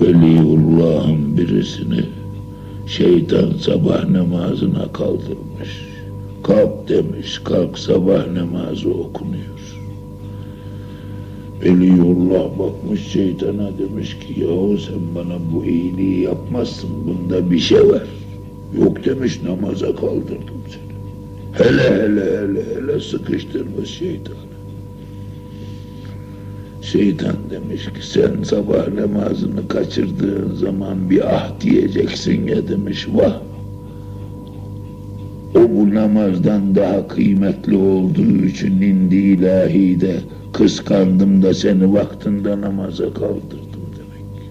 Veliullah'ın birisini şeytan sabah namazına kaldırmış. Kalk demiş, kalk sabah namazı okunuyor. Veliullah bakmış şeytana demiş ki yahu sen bana bu iyiliği yapmazsın bunda bir şey var. Yok demiş namaza kaldırdım seni. Hele hele hele hele sıkıştırmış şeytanı. Şeytan demiş ki sen sabah namazını kaçırdığın zaman bir ah diyeceksin ya demiş vah. O bu namazdan daha kıymetli olduğu için indi ilahide kıskandım da seni vaktinde namaza kaldırdım demek.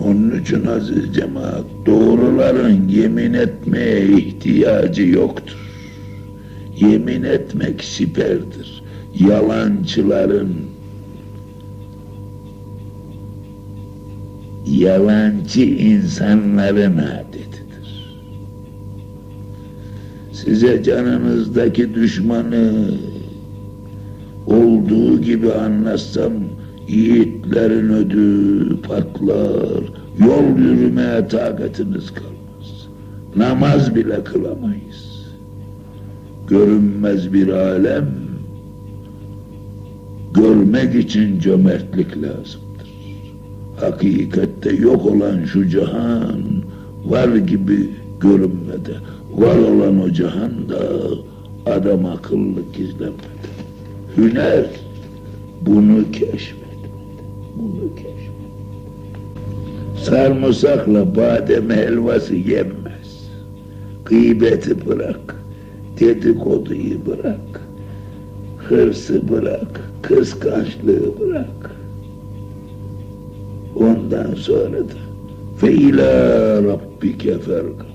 Onun için aziz cemaat doğruların yemin etmeye ihtiyacı yoktur. Yemin etmek siperdir. Yalancıların yalancı insanların adetidir. Size canınızdaki düşmanı olduğu gibi anlatsam yiğitlerin ödü patlar, yol yürümeye takatiniz kalmaz. Namaz bile kılamayız. Görünmez bir alem, görmek için cömertlik lazımdır. Hakikatte yok olan şu cihan var gibi görünmede. Var olan o cihanda adam akıllı gizlenmede. Hüner bunu keşfetmedi. Bunu keşfetmedi. Sarımsakla badem helvası yenmez. Gıybeti bırak. Dedikoduyu bırak. Hırsı bırak. Kıskançlığı bırak. Ondan sonra da ve ila rabbike fergab.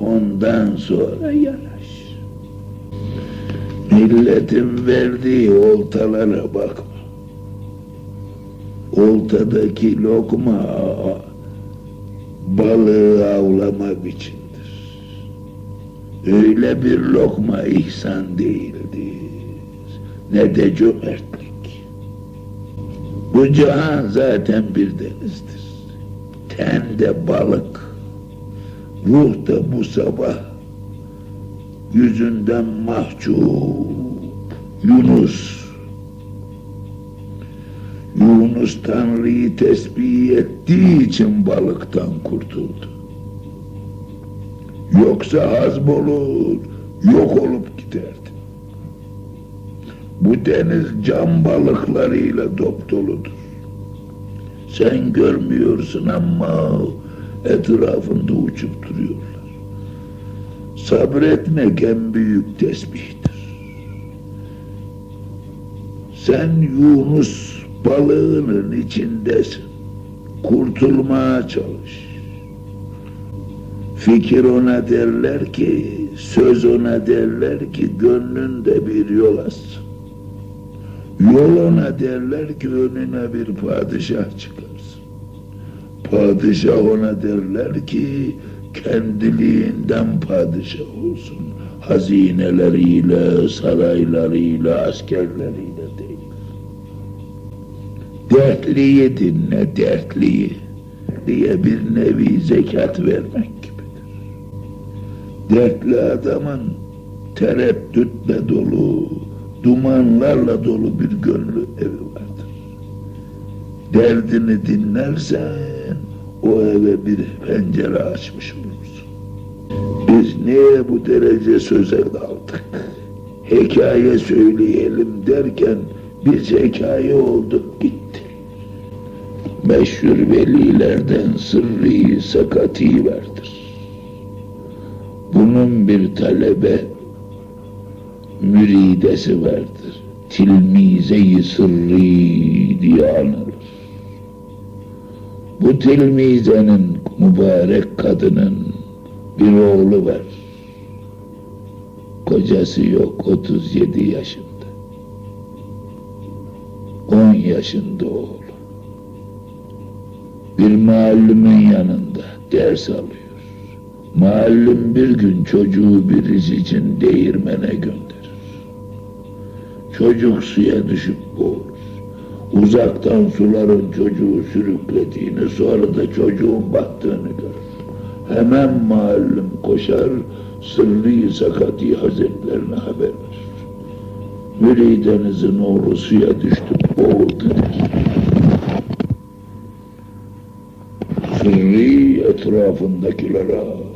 Ondan sonra yanaş. Milletin verdiği oltalara bakma. Oltadaki lokma balığı avlamak içindir. Öyle bir lokma ihsan değildir. Ne de cömertlik. Bu cihan zaten bir denizdir. Ten de balık. Ruh da bu sabah yüzünden mahcup Yunus Yunus Tanrı'yı tesbih ettiği için balıktan kurtuldu. Yoksa hazbolur, yok olup giderdi. Bu deniz cam balıklarıyla dop doludur. Sen görmüyorsun ama etrafında uçup duruyorlar. Sabretmek en büyük tesbihtir. Sen Yunus balığının içindesin. Kurtulmaya çalış. Fikir ona derler ki, söz ona derler ki gönlünde bir yol açsın. Yol ona derler ki önüne bir padişah çıkarsın. Padişah ona derler ki kendiliğinden padişah olsun. Hazineleriyle, saraylarıyla, askerleriyle değil. Dertliyi dinle, dertliyi diye bir nevi zekat vermek. Dertli adamın tereddütle dolu, dumanlarla dolu bir gönlü evi vardır. Derdini dinlersen o eve bir pencere açmış olursun. Biz niye bu derece söze daldık? Hikaye söyleyelim derken biz hikaye olduk gitti. Meşhur velilerden sırrı sakati vardır. Bunun bir talebe müridesi vardır. Tilmize-i sırrı diye anılır. Bu tilmizenin mübarek kadının bir oğlu var. Kocası yok 37 yaşında. 10 yaşında oğlu. Bir muallimin yanında ders alıyor. Muallim bir gün çocuğu birisi için değirmene gönderir. Çocuk suya düşüp boğulur. Uzaktan suların çocuğu sürüklediğini sonra da çocuğun battığını görür. Hemen malum koşar Sırrı Sakati Hazretlerine haber verir. Müridenizin oğlu suya düştü, boğuldu der. Sırrı etrafındakilere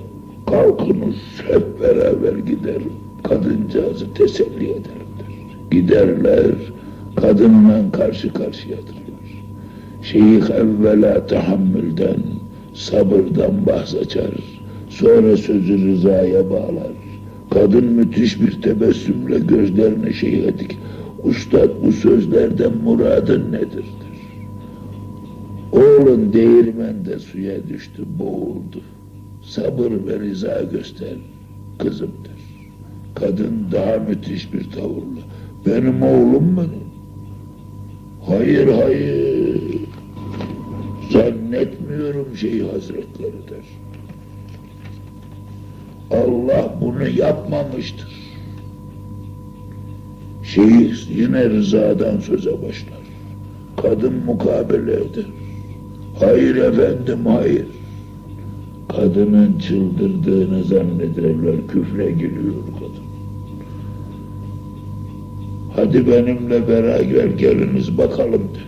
kalkınız hep beraber gider kadıncağızı teselli ederler. Giderler kadınla karşı karşıyadırlar. Şeyh evvela tahammülden, sabırdan bahs açar. Sonra sözü rızaya bağlar. Kadın müthiş bir tebessümle gözlerini şeyhe dik. Ustad bu sözlerden muradın nedir? der. Oğlun değirmende suya düştü, boğuldu. Sabır ve rıza göster, kızım der. Kadın daha müthiş bir tavırla, benim oğlum mu? Hayır, hayır, zannetmiyorum şeyh hazretleri der. Allah bunu yapmamıştır. Şeyh yine rızadan söze başlar. Kadın mukabele eder. Hayır efendim hayır. Kadının çıldırdığını zannederler. Küfre giriyor kadın. Hadi benimle beraber geliniz bakalım der.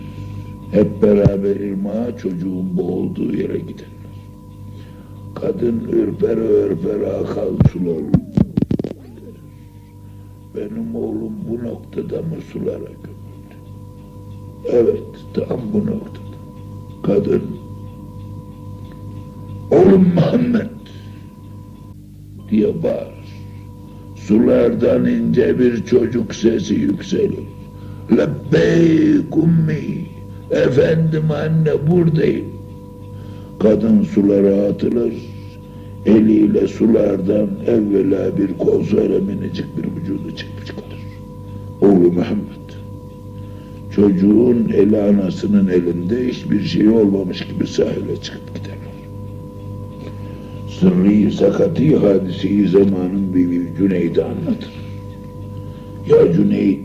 Hep beraber irmağa çocuğun boğulduğu yere giderler. Kadın ürper ürper akal sular. Benim oğlum bu noktada mı sulara gömüldü? Evet, tam bu noktada. Kadın, oğlum Muhammed diye bağırır. Sulardan ince bir çocuk sesi yükselir. Lebbeyk ummi, efendim anne buradayım. Kadın sulara atılır, eliyle sulardan evvela bir kozlara minicik bir vücudu çıkıp çıkarır. Oğlu Muhammed. Çocuğun eli anasının elinde hiçbir şey olmamış gibi sahile çıkıp giderler. Sırrı sakati hadiseyi zamanın bir Cüneyd'i anlatır. Ya Cüneyd,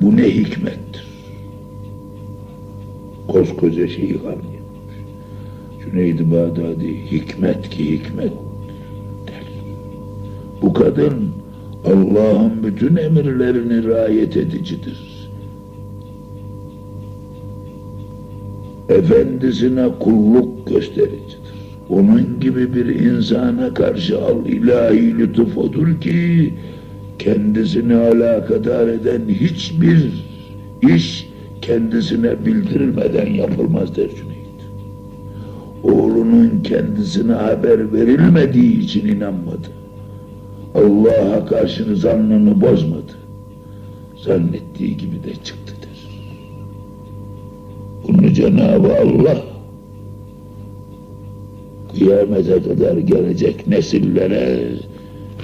bu ne hikmettir? Koskoca şeyi anlıyor. Cüneyd-i Bağdadi hikmet ki hikmet der. Bu kadın Allah'ın bütün emirlerini riayet edicidir. Efendisine kulluk göstericidir. Onun gibi bir insana karşı al ilahi lütuf odur ki kendisini alakadar eden hiçbir iş kendisine bildirilmeden yapılmaz der Cüneyt oğlunun kendisine haber verilmediği için inanmadı. Allah'a karşı zannını bozmadı. Zannettiği gibi de çıktı der. Bunu Cenab-ı Allah kıyamete kadar gelecek nesillere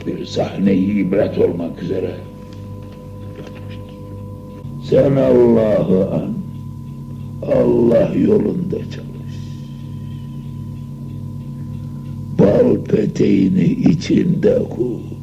bir sahne-i ibret olmak üzere. Sen Allah'ı an, Allah yolunda çalış. bal peteğini içinde kur.